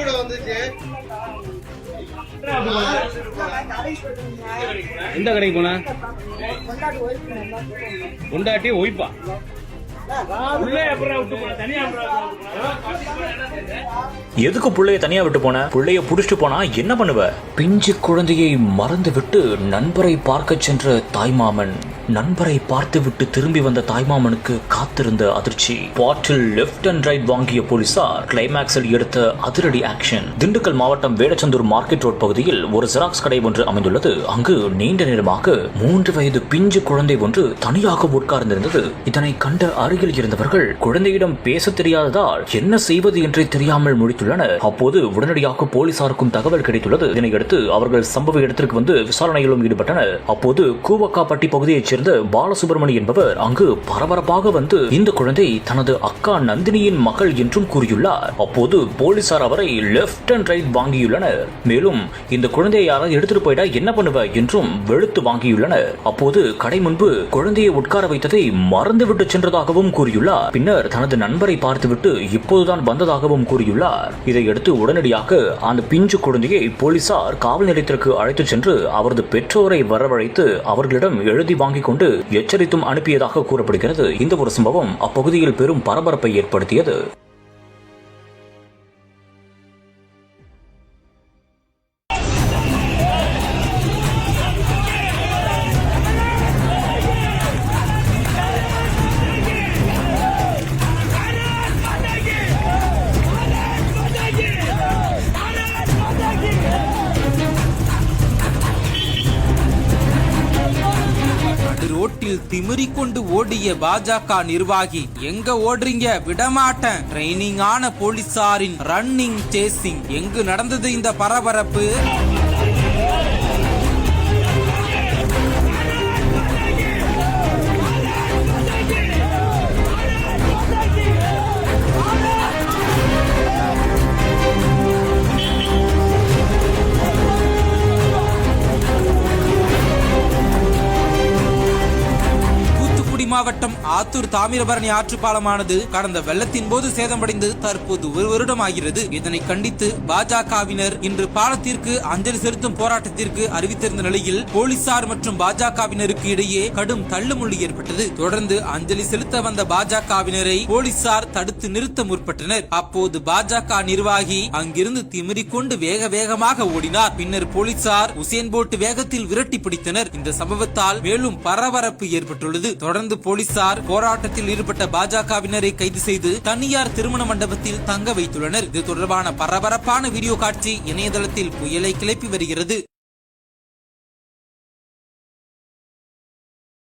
கூட வந்துச்சு. எந்த கடைக்கு போன? கொண்டாட்டி ஒய்ப்பா? உள்ளே அப்புறம் விட்டு போன தனியா எதுக்கு புள்ளைய தனியா விட்டு போன? புள்ளைய புடிச்சிட்டு போனா என்ன பண்ணுவ? பிஞ்சு குழந்தையை மறந்து விட்டு நண்பரை பார்க்க சென்ற தாய்மாமன். நண்பரை பார்த்துவிட்டு திரும்பி வந்த தாய்மாமனுக்கு காத்திருந்த அதிர்ச்சி. பாட்டில் லெஃப்ட் அண்ட் ரைட் வாங்கிய போலீசார் கிளைமேக்ஸில் எடுத்த அதிரடி ஆக்ஷன் திண்டுக்கல் மாவட்டம் வேடச்சந்தூர் மார்க்கெட் ரோட் பகுதியில் ஒரு ஜெராக்ஸ் கடை ஒன்று அமைந்துள்ளது. அங்கு நீண்ட நேரமாக மூன்று வயது பிஞ்சு குழந்தை ஒன்று தனியாக உட்கார்ந்திருந்தது. இதனை கண்ட அருகில் இருந்தவர்கள் குழந்தையிடம் பேச தெரியாததால் என்ன செய்வது என்றே தெரியாமல் முடித்துள்ளனர் அப்போது உடனடியாக போலீசாருக்கும் தகவல் கிடைத்துள்ளது. இதனையடுத்து அவர்கள் சம்பவ இடத்திற்கு வந்து விசாரணையிலும் ஈடுபட்டனர். அப்போது கூவக்காப்பட்டி பகுதியைச் சேர்ந்த பாலசுப்ரமணி என்பவர் அங்கு பரபரப்பாக வந்து இந்த குழந்தை தனது அக்கா நந்தினியின் மகள் என்றும் கூறியுள்ளார். அப்போது போலீசார் அவரை லெஃப்ட் அண்ட் ரைட் வாங்கியுள்ளனர். மேலும் இந்த குழந்தையை யாராவது எடுத்துட்டு போயிட்டா என்ன பண்ணுவ? என்றும் வெளுத்து வாங்கியுள்ளனர். அப்போது கடை முன்பு குழந்தையை உட்கார வைத்ததை மறந்துவிட்டு சென்றதாகவும் கூறியுள்ளார். பின்னர் தனது நண்பரை பார்த்துவிட்டு இப்போதுதான் வந்ததாகவும் கூறியுள்ளார். இதையடுத்து உடனடியாக அந்த பிஞ்சு குழந்தையை போலீசார் காவல் நிலையத்திற்கு அழைத்துச் சென்று அவரது பெற்றோரை வரவழைத்து அவர்களிடம் எழுதி வாங்கிக் கொண்டு எச்சரித்தும் அனுப்பியதாக கூறப்படுகிறது. இந்த ஒரு சம்பவம் அப்பகுதியில் பெரும் பரபரப்பை ஏற்படுத்தியது. ரோட்டில் திமிரிக் கொண்டு ஓடிய பாஜக நிர்வாகி எங்க ஓடுறீங்க? விடமாட்டேன். ட்ரைனிங் ஆன போலீசாரின் ரன்னிங் சேசிங் எங்கு நடந்தது இந்த பரபரப்பு? மாவட்டம் ஆத்தூர் தாமிரபரணி ஆற்று பாலமானது கடந்த வெள்ளத்தின் போது சேதமடைந்து தற்போது ஒரு வருடம் ஆகிறது இதனை கண்டித்து பாஜகவினர் இன்று பாலத்திற்கு அஞ்சலி செலுத்தும் போராட்டத்திற்கு அறிவித்திருந்த நிலையில் போலீசார் மற்றும் பாஜகவினருக்கு இடையே கடும் தள்ளுமுள்ளு ஏற்பட்டது. தொடர்ந்து அஞ்சலி செலுத்த வந்த பாஜகவினரை போலீசார் தடுத்து நிறுத்த முற்பட்டனர். அப்போது பாஜக நிர்வாகி அங்கிருந்து திமிரிக் கொண்டு வேக வேகமாக ஓடினார். பின்னர் போலீசார் உசேன் போட்டு வேகத்தில் விரட்டி பிடித்தனர். இந்த சம்பவத்தால் மேலும் பரபரப்பு ஏற்பட்டுள்ளது. தொடர்ந்து போலீசார் போராட்டத்தில் ஈடுபட்ட பாஜகவினரை கைது செய்து தனியார் திருமண மண்டபத்தில் தங்க வைத்துள்ளனர். இது தொடர்பான பரபரப்பான வீடியோ காட்சி இணையதளத்தில் புயலை கிளப்பி வருகிறது.